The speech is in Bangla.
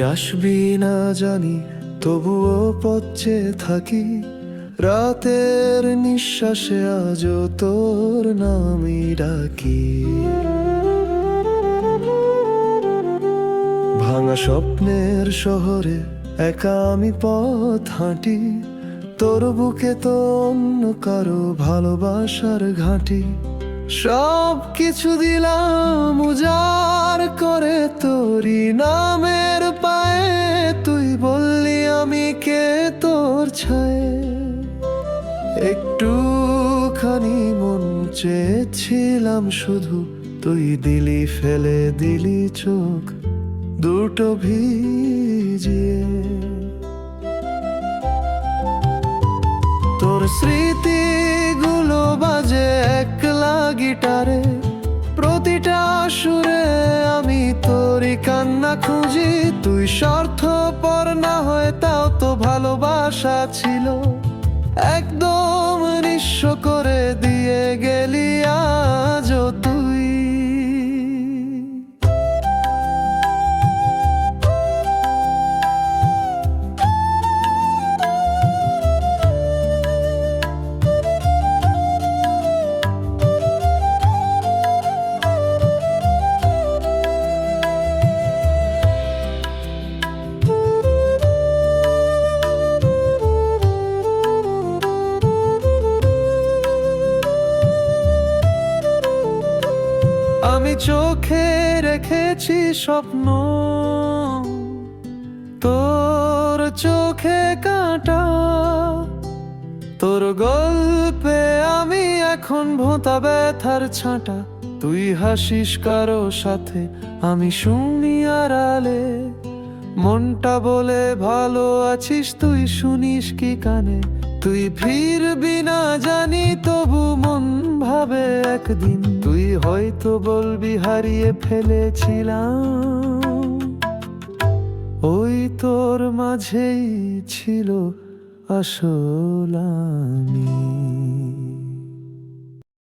আসবি না জানি, তবুও পচে থাকি। রাতের নিঃশ্বাসে আজ তোর নামই ডাকি। ভাঙা স্বপ্নের শহরে একা আমি পথ হাঁটি। তোর বুকে তো অন্য কারও ভালোবাসার ঘাঁটি। সব কিছু দিলাম, উজাড় করে তোরি বললি আমি কে তোর ছায়ে? একটুখানি মন চেয়েছিলাম শুধু। তুই দিলি ফেলে দিলি চোখ দুটো ভিজিয়ে। তোর স্মৃতিগুলো বাজে একলা গিটারে। প্রতিটা সুরে আমি তোরই কান্না খুঁজি। তুই স্বার্থপর না হয় তাও তো ভালোবাসা ছিল। একদম নিঃস্ব করে আমি চোখে রেখেছি স্বপ্ন। তোর চোখে কাঁটা। তোর গল্পে আমি এখন ভোঁতা ব্যথার ছাঁটা। তুই হাসিস কারও সাথে, আমি শুনি আড়ালে। মনটা বলে, ভালো আছিস তুই, শুনিস কি কানে? তুই ফিরবি না জানি, তবু মন ভাবে একদিন তুই হয়তো বলবি হারিয়ে ফেলেছিলাম। ওই তোর মাঝেই ছিল আসল